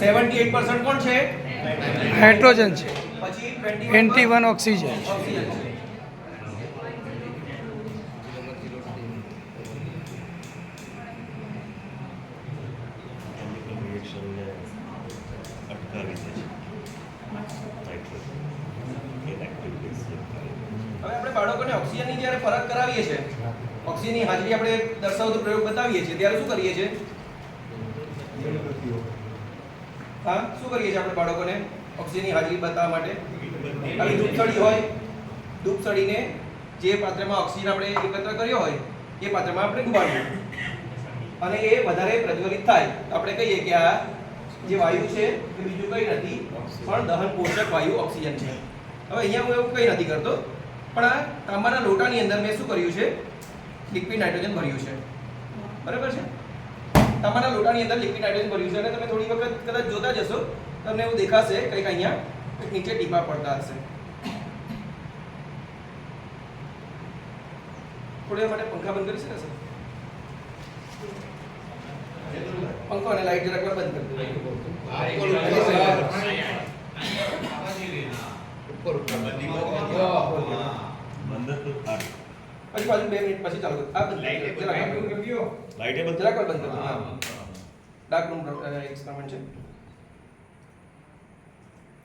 Seventy eight percent કોણ છે? Hydrogen છે. પછી ટ્વેન્ટી ટ્વેન્ટી વન ઓક્સિજન હવે આપણે બાળકોને ઓક્સિજનની જ્યારે ફરક કરાવીએ છીએ ઓક્સિજનની હાજરી આપણે દર્શાવતો પ્રયોગ બતાવીએ છીએ ત્યારે શું કરીએ છીએ? હા, શું કરીએ છીએ આપણે બાળકોને? ઓક્સિજનની હાજરી બતાવવા માટે. આવી ધૂપસળી હોય ધૂપસળીને જે પાત્રમાં ઓક્સિજન આપણે એકત્ર કર્યો હોય, એ પાત્રમાં આપણે ડુબાડવું અને એ વધારે પ્રજ્વલિત થાય. આપણે કહીએ કે આ જે વાયુ છે, એ બીજું કંઈ નથી, પણ દહન પોષક વાયુ ઓક્સિજન છે. હવે અહીંયા હું એવું કંઈ નથી કરતો, પણ આ તાંબાના લોટાની અંદર મેં શું કર્યું છે? લિક્વિડ નાઇટ્રોજન ભર્યું છે. બરાબર છે? તાંબાના લોટાની અંદર લિક્વિડ હાઇડ્રોજન ભર્યું છે અને તમે થોડી વખત કદાચ જોતા જશો તમને એવું દેખાશે કંઈક અહીંયા નીચે ટીપા પડતા હશે થોડી માટે પંખા બંધ કરી શકે સર પંખો અને લાઈટ જરાક બંધ કરી દો બંધ આ પછી પાછું બે મિનિટ પછી ચાલુ. આ બંધ કરી. બંધ કરી. દો. લાઇટે બંધ જરાક બંધ કરી. દો. હા. ડાર્ક રૂમ એક્સપેરિમેન્ટ છે.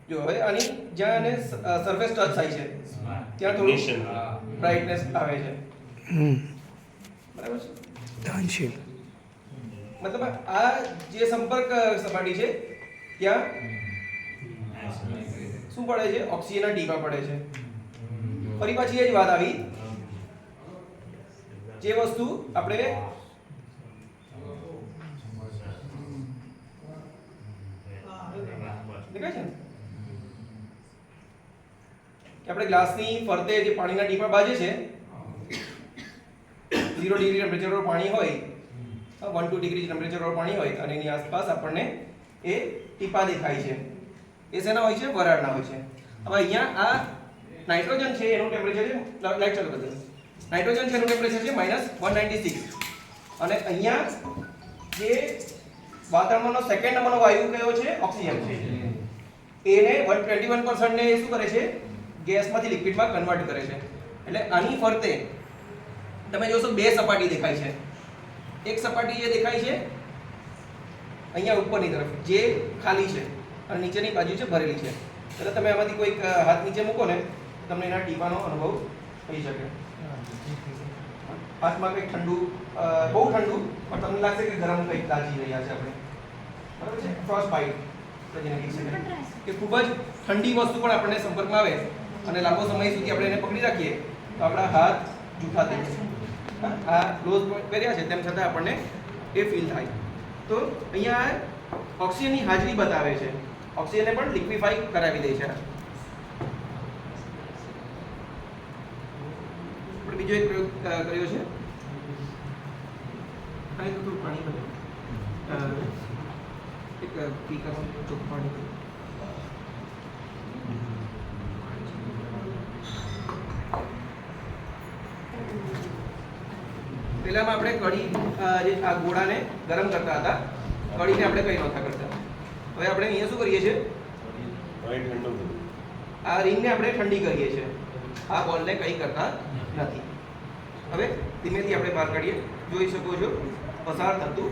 જો હવે આની જ્યાં એને સરફેસ ટચ થાય છે ત્યાં થોડું બ્રાઇટનેસ આવે છે. બરાબર છે? મતલબ આ જે સંપર્ક સપાટી છે ત્યાં શું પડે છે? ઓક્સિજનના ટીપા પડે છે. ફરી પાછી એ જ વાત આવી. જે વસ્તુ આપણે કે આપણે ગ્લાસની ફરતે જે પાણીના ટીપા બાજે છે, ઝીરો ડિગ્રી ટેમ્પરેચર પર પાણી હોય વન ટુ ડિગ્રી ટેમ્પરેચર પર પાણી હોય, અને એની આસપાસ આપણને એ ટીપા દેખાય છે. એ શેના હોય છે? વરાળના હોય છે. હવે અહીંયા આ નાઇટ્રોજન છે, એનું ટેમ્પરેચર લાઈટ ચાલુ કરી દો. નાઇટ્રોજન છે એનું ટેમ્પરેચર છે માઇનસ વન નાઇન્ટી સિક્સ અને અહીંયા જે વાતાવરણનો સેકન્ડ નંબરનો વાયુ કયો છે? ઓક્સિજન. છે એને વન ટ્વેન્ટી વન પર્સન્ટને શું કરે છે? ગેસમાંથી લિક્વિડમાં કન્વર્ટ કરે છે. એટલે આની ફરતે તમે જોશો બે સપાટી દેખાય છે. એક સપાટી જે દેખાય છે, અહીંયા ઉપરની તરફ, જે ખાલી છે અને નીચેની બાજુ છે ભરેલી છે. એટલે તમે આમાંથી કોઈક હાથ નીચે મૂકો ને, તમને એના ટીપાનો અનુભવ થઈ શકે. હાથમાં કંઈક ઠંડુ બહુ ઠંડુ પણ તમને લાગશે કે ગરમ કંઈક તાજી રહ્યા છે આપણે. બરાબર છે? ફ્રોસ્ટ બાઇટ કે ખૂબ જ ઠંડી વસ્તુ પણ આપણને સંપર્કમાં આવે અને લાંબો સમય સુધી આપણે એને પકડી રાખીએ તો આપણા હાથ જૂઠા થઈ હા, આ ક્લોઝ કર્યા છે તેમ છતાં આપણને એ ફીલ થાય. તો અહીંયા ઓક્સિજનની હાજરી બતાવે છે. ઓક્સિજનને પણ લિક્વિફાઈ કરાવી દે છે. બીજો એક પ્રયોગ કર્યો છે. એક ચોખ્ખું પાણી પહેલામાં આપણે કઢી જે આ ગોળાને ગરમ કરતા હતા કઢીને આપણે કઈ નહોતા કરતા. હવે આપણે અહીંયા શું કરીએ છીએ? આ રિંગને આપણે ઠંડી કરીએ છીએ. આ બોલને કંઈ કરતા નથી. હવે ધીમેથી આપણે બહાર કાઢીએ. જોઈ શકો છો પસાર થતું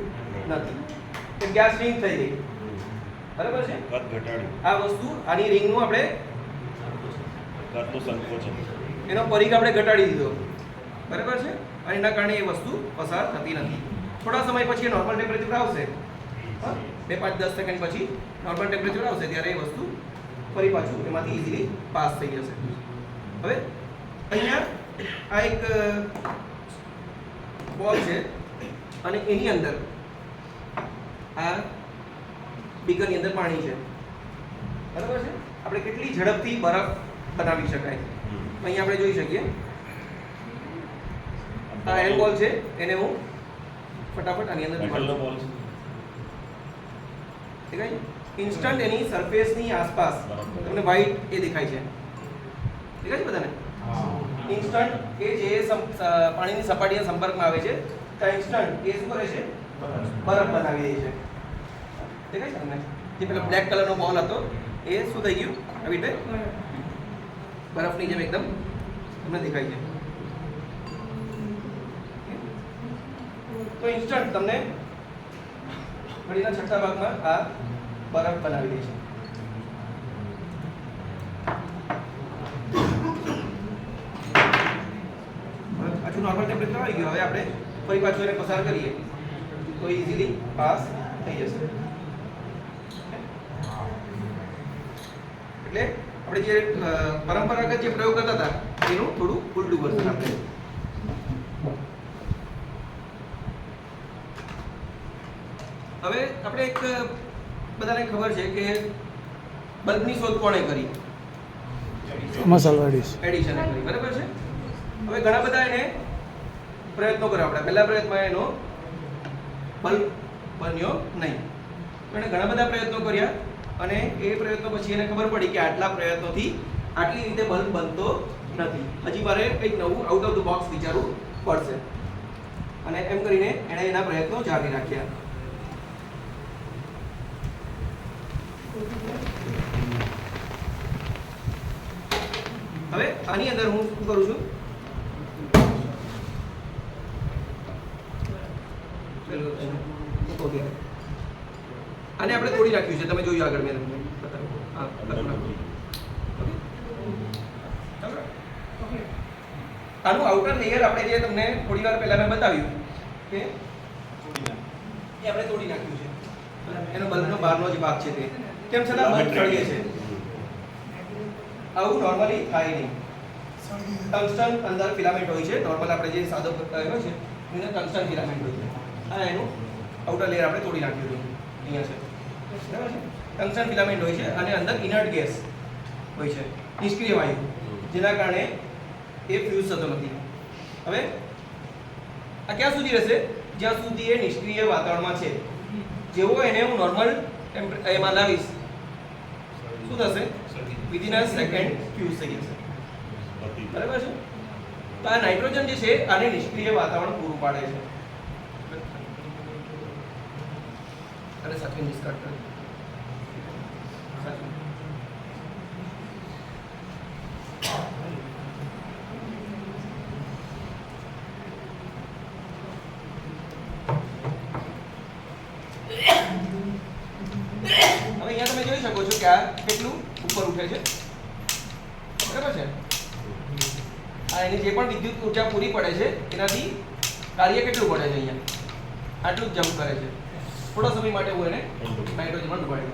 નથી. કેમ કે આ સ્વિંગ થઈ ગઈ. બરાબર છે? આ વસ્તુ આની રિંગનું આપણે એનો પરિઘ આપણે ઘટાડી દીધો. બરાબર છે? અને એના કારણે એ વસ્તુ પસાર થતી નથી. થોડા સમય પછી એ નોર્મલ ટેમ્પરેચર આવશે? બે પાંચ દસ સેકન્ડ પછી નોર્મલ ટેમ્પરેચર આવશે ત્યારે એ વસ્તુ ફરી પાછું એમાંથી ઇઝીલી પાસ થઈ જશે. હવે અહીંયા આ એક બોલ છે. અને એની અંદર આ બીકરની અંદર પાણી છે. બરાબર છે? આપણે કેટલી ઝડપથી બરફ બનાવી શકાય અહીંયા આપણે જોઈ શકીએ. આ એલ બોલ છે. એને હું ફટાફટ આની અંદર બોલ છે. છે. ઇન્સ્ટન્ટ એની સરફેસની આસપાસ તમને વ્હાઈટ એ દેખાય છે. દેખાય છે બધાને? ઇન્સ્ટન્ટ કે જે પાણીની સપાટીના સંપર્કમાં આવે છે ત્યાં ઇન્સ્ટન્ટ એ શું કરે છે, બરફ બનાવી દે છે. દેખાય છે તમને? જે પેલો બ્લેક કલરનો બોલ હતો, એ શું થઈ ગયું? આવી રીતે? બરફની જેમ એકદમ તમને દેખાય છે. તો ઇન્સ્ટન્ટ તમને ઘડીના છઠ્ઠા ભાગમાં આ બરફ બનાવી દે છે હવે પાછું નોર્મલ ટેમ્પરેચર આવી ગયો. હવે આપણે ફરી પાછું એને પસાર કરીએ. તો ઇઝીલી પાસ થઈ જશે. એટલે આપણે જે પરંપરાગત જે પ્રયોગ કરતા હતા એનું થોડું ઉલટું વર્ઝન આપણે હવે આપણે એક બધાને ખબર છે કે બલ્બની શોધ કોણે કરી? થોમસ એડિશન કરી. બરાબર છે? હવે ઘણા બધા એને પ્રયત્નો કર્યા આપણે. પહેલા પ્રયત્નમાં એનો બલ્બ બન્યો નહીં. એણે ઘણા બધા પ્રયત્નો કર્યા અને એ પ્રયત્નો પછી એને ખબર પડી કે આટલા પ્રયત્નોથી આટલી રીતે બલ્બ બનતો નથી. હજી મારે કંઈક નવું આઉટ ઓફ ધ બોક્સ વિચારવું પડશે. અને એમ કરીને એણે એના પ્રયત્નો જાળવી રાખ્યા. હવે આની અંદર હું શું કરું છું? ઓકે. આને આપણે તોડી રાખ્યું છે. તમે જોયું આગળ મેં તમને? આનું આઉટર લેયર આપણે જે તમને થોડી વાર પહેલા મેં બતાવ્યું કે એ આપણે તોડી નાખ્યું છે. એનો બલ્બનો બહારનો જે ભાગ છે તે. કેમ છતાં બલ્બ ચડીએ છે. આવું નોર્મલી થાય નહીં. ટંગસ્ટન અંદર ફિલામેન્ટ હોય છે. નોર્મલ આપણે જે સાદો હોય છે એને ટંગસ્ટન ફિલામેન્ટ હોય છે. આ એનું આઉટર લેયર આપણે તોડી નાખ્યું હતું. અહીંયા છે. બરાબર છે? ટંગસ્ટન ફિલામેન્ટ હોય છે અને અંદર ઇનર્ટ ગેસ હોય છે. નિષ્ક્રિય વાયુ, જેના કારણે એ ફ્યુઝ થતો નથી. હવે, આ ક્યાં સુધી રહેશે? જ્યાં સુધી એ નિષ્ક્રિય વાતાવરણમાં છે. જેવો એને હું નોર્મલ એમાં લાવીશ. શું થશે? વિધિન અ સેકન્ડ ફ્યુઝ થઈ જશે. બરાબર છે? તો આ નાઇટ્રોજન જે છે, આને નિષ્ક્રિય વાતાવરણ પૂરું પાડે છે. અને સાથે નિષ્કાટ કરે અહીંયા તમે જોઈ શકો છો કે આ કેટલું ઉપર ઉઠે છે. બરાબર છે? આ એની જે પણ વિદ્યુત ઊર્જા પૂરી પડે છે, એનાથી કાર્ય કેટલું પડે છે અહીંયા? આટલું જ જમ્પ કરે છે. થોડા સમય માટે હું એને નાઇટ્રોજનમાં ડુબાડી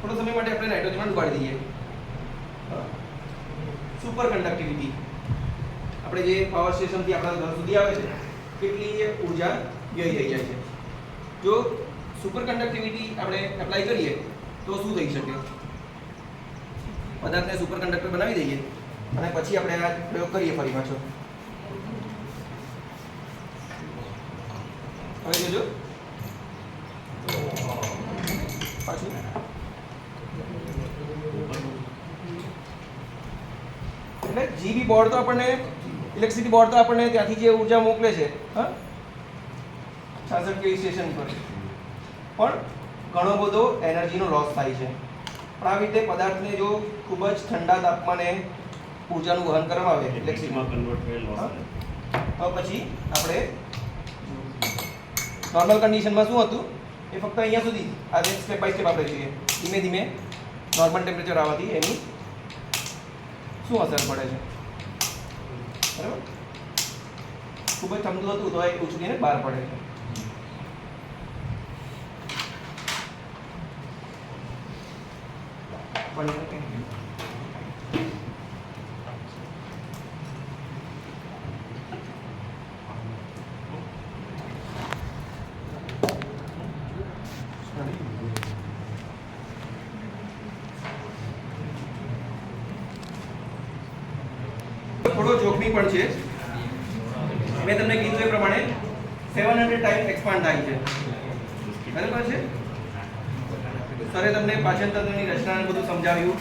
થોડો સમય માટે આપણે નાઇટ્રોજનમાં ડુબાડી દઈએ. સુપર કન્ડક્ટિવિટી આપણે જે પાવર સ્ટેશનથી આપણા ઘર સુધી આવે છે કેટલી ઊર્જા વ્યય થઈ જાય છે. જો સુપર કન્ડક્ટિવિટી આપણે એપ્લાય કરીએ તો શું થઈ શકે? પદાર્થને સુપર કંડક્ટર બનાવી દઈએ અને પછી આપણે આ પ્રયોગ કરીએ ફરી પાછો. હવે જોજો પાછું એટલે જીબી બોર્ડ તો આપણને ઇલેક્ટ્રિસિટી બોર્ડ તો આપણને ત્યાંથી જે ઊર્જા મોકલે છે હા? છાસઠ કેવી સ્ટેશન પર. પણ ઘણો બધો એનર્જીનો લોસ થાય છે. પણ આવી રીતે પદાર્થને જો ખૂબ જ ઠંડા તાપમાને ઉર્જાનું વહન કરવામાં આવે ઇલેક્ટ્રિસિટીમાં કન્વર્ટ થયેલ હા. તો પછી આપણે નોર્મલ કન્ડિશનમાં શું હતું? એ ફક્ત અહીંયા સુધી આ સ્ટેપ બાય સ્ટેપ આપણે જોઈએ. ધીમે ધીમે નોર્મલ ટેમ્પરેચર આવવાથી એની શું અસર પડે છે? બરાબર? ખૂબ જ ઠંડુ હતું તો એ ઉછળીને બહાર પડે છે. પણ થોડો પણ છે. મેં તમને કીધું એ પ્રમાણે સેવન હંડ્રેડ ટાઈમ એક્સપાન્ડ થાય છે. બરાબર છે? સરે તમને પાચન તંત્રની રચના બધું સમજાવ્યું.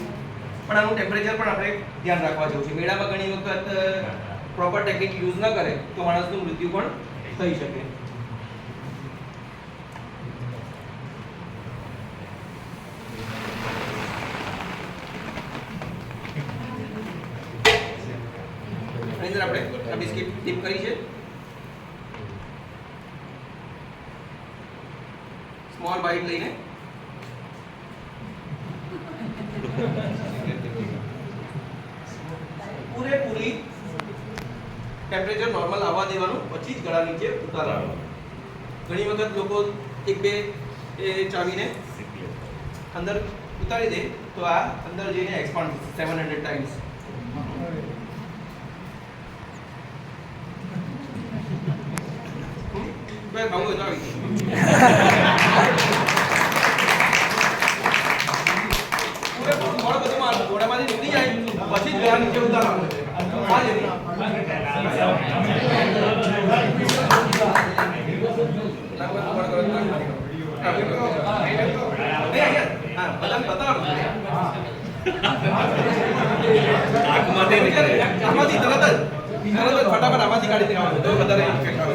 પણ આનું ટેમ્પરેચર પણ આપણે ધ્યાન રાખવા જેવું છે. મેળામાં ઘણી વખત પ્રોપર ટેકનિક યુઝ ન કરે તો માણસનું મૃત્યુ પણ થઈ શકે અંદર આપણે આ બિસ્કિટ ડીપ કરી છે. સ્મોલ બાઇટ લઈને. પૂરેપૂરી ટેમ્પરેચર નોર્મલ આવવા દેવાનું પછી જ ગળા નીચે ઉતારવાનું. ઘણી વખત લોકો એક બે એ ચાવીને અંદર ઉતારી દે તો આ અંદર જઈને એક્સપાન્ડ સેવન હંડ્રેડ ટાઈમ્સ કોઈ ખાવું હોય તો આવી પૂરેપૂરું ગોળ બધું મારવાનું. ગોળામાંથી નીકળી જાય પછી જ ગળા નીચે ઉતારવાનું આ જ રીતે. નાખો, ગોળ કરો, નાખો. હા, નહીં, અહીંયા. હા, બધાને બતાવવાનું. આમાંથી તરત જ તરત જ ફટાફટ આમાંથી કાઢી દેવાનું તો વધારે effect આવે.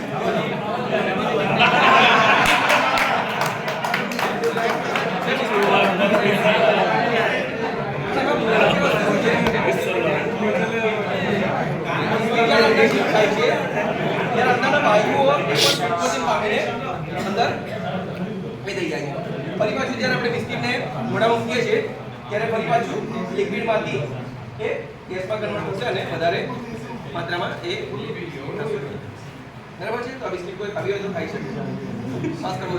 ત્યારે ફરી પાછું લિક્વિડમાંથી એ ગેસમાં કન્વર્ટ થશે અને વધારે માત્રામાં એ. બરાબર છે તો આ બિસ્કિટ કોઈ ખાવી હોય તો ખાઈ શકે પાસ કરવો.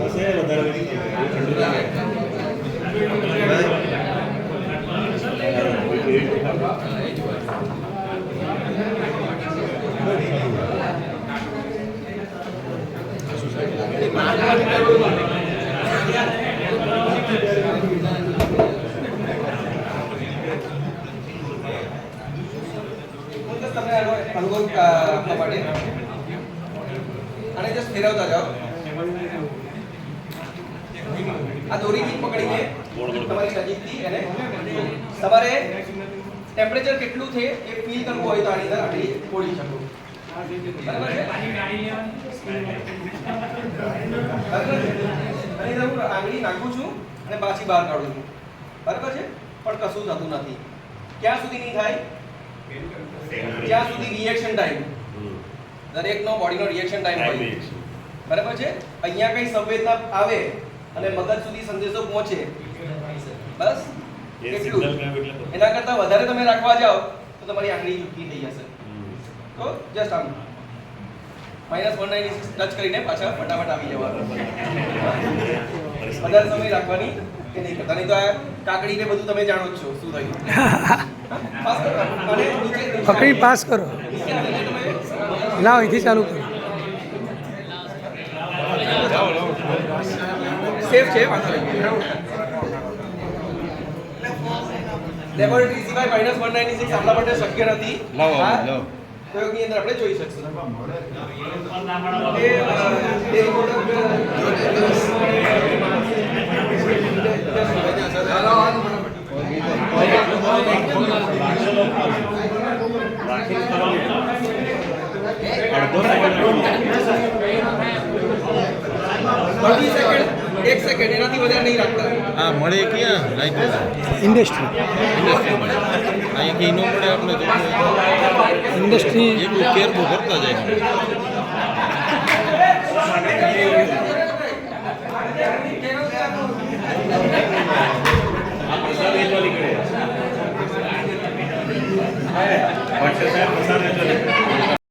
હશે વધારે ઠંડુ લાગે અ, આપવા માટે આને જસ્ટ ફેરવતા જાઓ આ દોરીથી પકડીને તમારી નજીકથી એને તમારે ટેમ્પરેચર કેટલું છે એ ફીલ કરવું હોય તો આની અંદર આપણે ઓળી શકો. બરાબર છે? આંગળી નાખું છું અને પાછી બહાર કાઢું છું. બરાબર છે? પણ કશું થતું નથી. ક્યાં સુધી નહીં થાય? જ્યાં સુધી રિએક્શન ટાઈમ દરેકનો બોડીનો રિએક્શન ટાઈમ હોય. બરાબર છે? અહીંયા કઈ સંવેદના આવે અને મગજ સુધી સંદેશો પહોંચે. બસ. એના કરતા વધારે તમે રાખવા જાઓ તો તમારી આંગળી ઝૂકી થઈ જશે. તો જસ્ટ આમ. માઇનસ વન ટચ કરીને પાછા ફટાફટ આવી જવાનું. વધારે સમય રાખવાની કે નહીં કરતા. નહીં તો આ કાકડી ને બધું તમે જાણો જ છો શું થયું. પાસ કરો. પકડી પાસ કરો. ના અહીંથી ચાલુ કરો. સેફ છે વાંધો નહીં. લેબોરેટરી સિવાય માઇનસ વન નાઇન્ટી સિક્સ આપણા માટે શક્ય નથી. લાવો, લાવો. પ્રયોગની અંદર આપણે જોઈ શકશું. એક સેકન્ડ એનાથી વધારે નહીં રાખતા. આ મળે ક્યાં? નાઇટ્રોજન ઇન્ડસ્ટ્રી ઇન્ડસ્ટ્રી મળે. અહીંયા ન પડે આપણે ઇન્ડસ્ટ્રી એટલું તો કરતા જાય. આપણે